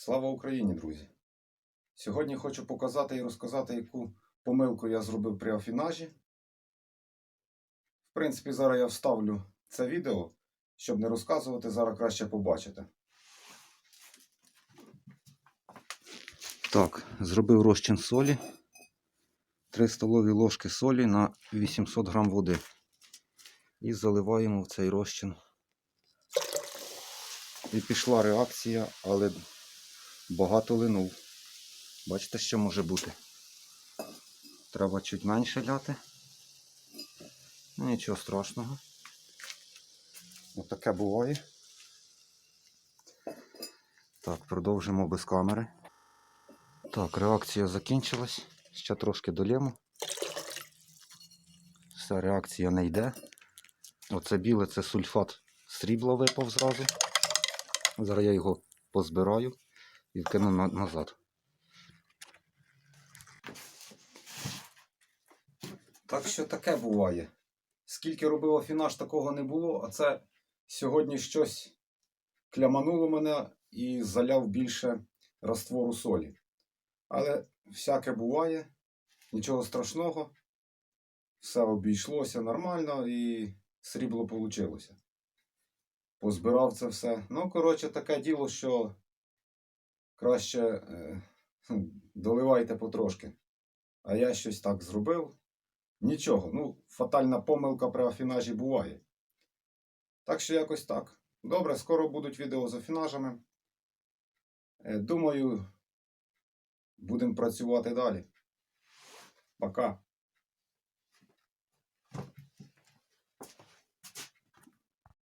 Слава Україні, друзі! Сьогодні хочу показати і розказати, яку помилку я зробив при афінажі. В принципі, зараз я вставлю це відео, щоб не розказувати, зараз краще побачите. Так, зробив розчин солі. 3 столові ложки солі на 800 грам води. І заливаємо в цей розчин. І пішла реакція, але багато линув. Бачите, що може бути. Треба чуть менше ляти. Ну, нічого страшного. Отаке буває. Так, продовжимо без камери. Так, реакція закінчилась. Ще трошки долємо. Все, реакція не йде. Оце біле це сульфат срібла випав зразу. Зараз я його позбираю на- назад. Так що таке буває. Скільки робив афінаж, такого не було, а це сьогодні щось клямануло мене і заляв більше раствору солі. Але всяке буває, нічого страшного. Все обійшлося нормально і срібло вийшло. Позбирав це все. Ну, коротше, таке діло, що краще е, доливайте потрошки. А я щось так зробив. Нічого. Ну, фатальна помилка при афінажі буває. Так що якось так. Добре, скоро будуть відео з афінажами. Е, Думаю, будемо працювати далі. Пока.